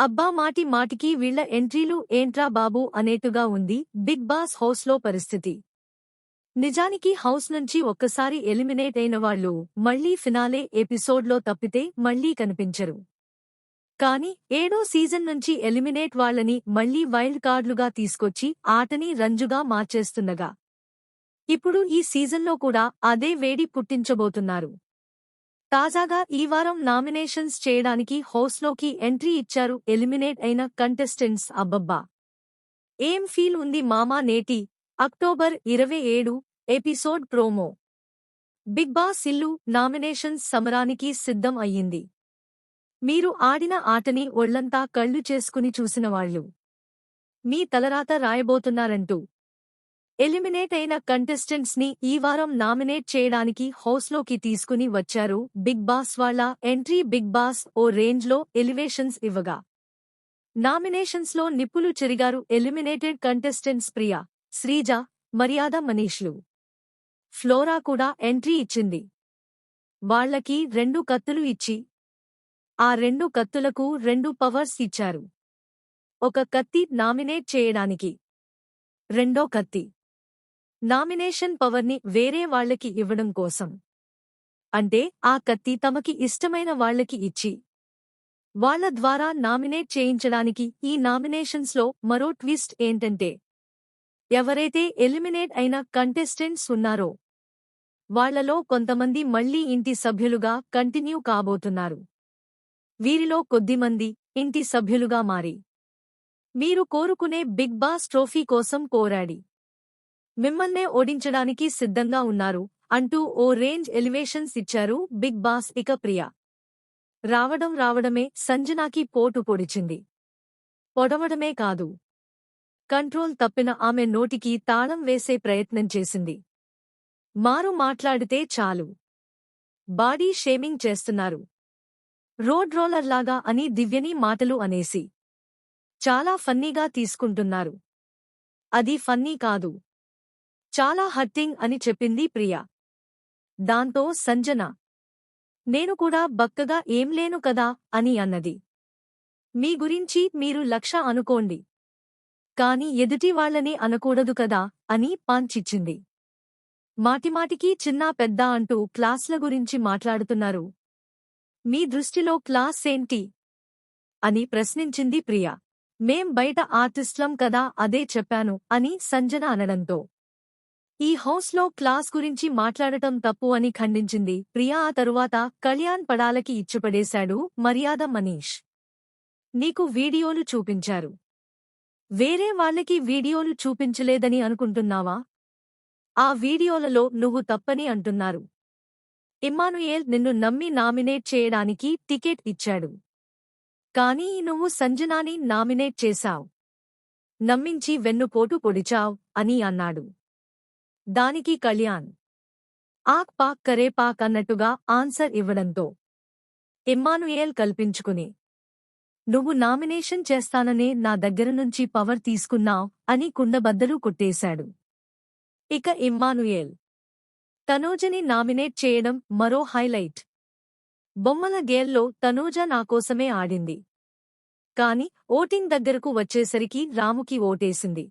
అబ్బా మాటి మాటికి వీళ్ళ ఎంట్రీలు ఏంట్రా బాబు అనేట్టుగా ఉంది బిగ్ బాస్ హౌస్లో పరిస్థితి. నిజానికి హౌస్ నుంచి ఒక్కసారి ఎలిమినేట్ అయిన వాళ్ళు మళ్ళీ ఫినాలే ఎపిసోడ్లో తప్పితే మళ్ళీ కనిపించరు. కాని ఏడో సీజన్ నుంచి ఎలిమినేట్ వాళ్ళని మళ్ళీ వైల్డ్ కార్డులుగా తీసుకొచ్చి ఆటని రంజుగా మార్చేస్తుండగా. ఇప్పుడు ఈ సీజన్లో కూడా అదే వేడి పుట్టించబోతున్నారు. తాజాగా ఈ వారం నామినేషన్స్ చేయడానికి హౌస్లోకి ఎంట్రీ ఇచ్చారు ఎలిమినేట్ అయిన కంటెస్టెంట్స్ అబ్బబ్బా. ఏం ఫీల్ ఉంది మామా నేటి అక్టోబర్ ఇరవై ఏడు ఎపిసోడ్ ప్రోమో? బిగ్ బాస్ ఇల్లు నామినేషన్స్ సమరానికి సిద్ధం అయ్యింది. మీరు ఆడిన ఆటని ఒళ్ళంతా కళ్ళు చేసుకుని చూసినవాళ్ళు మీ తలరాత రాయబోతున్నారంటూ ఎలిమినేట్ అయిన కంటెస్టెంట్స్ని ఈ వారం నామినేట్ చేయడానికి హౌస్లోకి తీసుకుని వచ్చారు బిగ్ బాస్ వాళ్ళ ఎంట్రీ బిగ్ బాస్ ఓ రేంజ్లో ఎలివేషన్స్ ఇవ్వగా. నామినేషన్స్లో నిప్పులు చెరిగారు ఎలిమినేటెడ్ కంటెస్టెంట్స్ ప్రియా శ్రీజ మర్యాద మనీష్లు. ఫ్లోరా కూడా ఎంట్రీ ఇచ్చింది. వాళ్ళకి రెండు కత్తులు ఇచ్చి ఆ రెండు కత్తులకు రెండు పవర్స్ ఇచ్చారు. ఒక కత్తి నామినేట్ చేయడానికి రెండో కత్తి. నామినేషన్ పవర్ని వేరే వాళ్ళకి ఇవ్వడం కోసం. అంటే ఆ కత్తి తమకి ఇష్టమైన వాళ్ళకి ఇచ్చి వాళ్ళ ద్వారా నామినేట్ చేయించడానికి ఈ నామినేషన్స్లో మరో ట్విస్ట్ ఏంటంటే ఎవరైతే ఎలిమినేట్ అయిన కంటెస్టెంట్స్ ఉన్నారో వాళ్ళలో కొంతమంది మళ్ళీ ఇంటి సభ్యులుగా కంటిన్యూ కాబోతున్నారు. వీరిలో కొద్దిమంది ఇంటి సభ్యులుగా మారి మీరు కోరుకునే బిగ్ బాస్ ట్రోఫీ కోసం కోరాడి మిమ్మల్నే ఓడించడానికి సిద్ధంగా ఉన్నారు అంటూ ఓ రేంజ్ ఎలివేషన్స్ ఇచ్చారు బిగ్ బాస్ ఇక ప్రియ. రావడం రావడమే సంజనాకి పోటు పొడిచింది. పొడవడమే కాదు. కంట్రోల్ తప్పిన ఆమె నోటికి తాళం వేసే ప్రయత్నం చేసింది. మారు మాట్లాడితే చాలు. బాడీ షేమింగ్ చేస్తున్నారు. రోడ్ రోలర్లాగా అని దివ్యని మాటలు అనేసి. చాలా ఫన్నీగా తీసుకుంటున్నారు. అది ఫన్నీ కాదు. చాలా హర్టింగ్ అని చెప్పింది ప్రియా. దాంతో సంజన నేను కూడా బక్కగా ఏం లేను కదా అని అన్నది. మీ గురించి మీరు లక్ష అనుకోండి. కాని ఎదుటివాళ్ళనే అనకూడదు కదా అని పాంచిచ్చింది. మాటిమాటికి చిన్నా పెద్ద అంటూ క్లాస్ల గురించి మాట్లాడుతున్నారు. మీ దృష్టిలో క్లాస్ ఏంటి? అని ప్రశ్నించింది ప్రియా. మేం బయట ఆర్టిస్ట్లం కదా అదే చెప్పాను అని సంజన అనడంతో. ఈ హౌస్లో క్లాస్ గురించి మాట్లాడటం తప్పు అని ఖండించింది. ప్రియా ఆ తరువాత కళ్యాణ్ పడాలకి ఇచ్చిపడేశాడు. మర్యాద మనీష్. నీకు వీడియోలు చూపించారు. వేరే వాళ్ళకి వీడియోలు చూపించలేదని అనుకుంటున్నావా? ఆ వీడియోలలో నువ్వు తప్పని అంటున్నారు. ఇమ్మానుయేల్ నిన్ను నమ్మి నామినేట్ చేయడానికి టికెట్ ఇచ్చాడు. కానీ నువ్వు సంజనాని నామినేట్ చేశావ్. నమ్మించి వెన్నుపోటు పొడిచావ్ అని అన్నాడు. దానికి కళ్యాణ్. ఆక్ పాక్ కరే పాక్ అన్నట్టుగా ఆన్సర్ ఇవ్వడంతో ఇమ్మానుయేల్ కల్పించుకుని నువ్వు నామినేషన్ చేస్తాననే నా దగ్గర నుంచి పవర్ తీసుకున్నావ్ అని కుండబద్దలు కొట్టేశాడు. ఇక ఇమ్మానుయేల్ తనూజని నామినేట్ చేయడం మరో హైలైట్. బొమ్మల గేల్లో తనూజ నాకోసమే ఆడింది. కాని ఓటింగ్ దగ్గరకు వచ్చేసరికి రాముకి ఓటేసింది.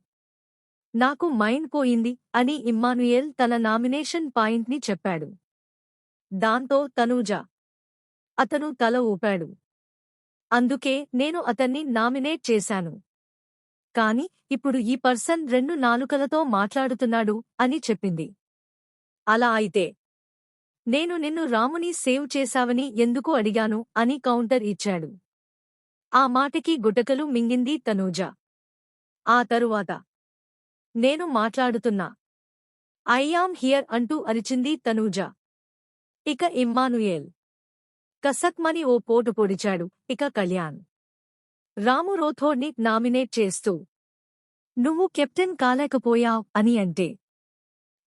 నాకు మైండ్ పోయింది అని ఇమ్మానుయేల్ తన నామినేషన్ పాయింట్ని చెప్పాడు. దాంతో తనూజ అతను తల ఊపాడు. అందుకే నేను అతన్ని నామినేట్ చేశాను. కాని ఇప్పుడు ఈ పర్సన్ రెండు నాలుకలతో మాట్లాడుతున్నాడు అని చెప్పింది. అలా అయితే నేను నిన్ను రాముని సేవ్ చేశావని ఎందుకు అడిగాను అని కౌంటర్ ఇచ్చాడు. ఆ మాటకి గుటకలు మింగింది తనూజ ఆ తరువాత నేను మాట్లాడుతున్నా. ఐయామ్ హియర్ అంటూ అరిచింది తనూజ. ఇక ఇమ్మానుయేల్. కసక్మని ఓ పోటు పొడిచాడు. ఇక కళ్యాణ్. రాము రోథోడ్ని నామినేట్ చేస్తూ. నువ్వు కెప్టెన్ కాలేకపోయావ్ అని అంటే.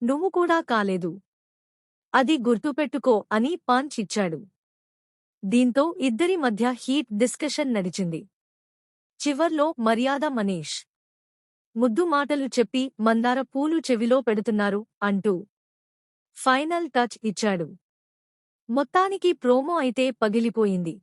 నువ్వు కూడా కాలేదు. అది గుర్తుపెట్టుకో అని పాంచ్ ఇచ్చాడు. దీంతో ఇద్దరి మధ్య హీట్ డిస్కషన్ నడిచింది. చివర్లో మర్యాద మనీష్. ముద్దు మాటలు చెప్పి మందార పూలు చెవిలో పెడుతున్నారు అంటూ ఫైనల్ టచ్ ఇచ్చాడు. మొత్తానికి ప్రోమో అయితే పగిలిపోయింది.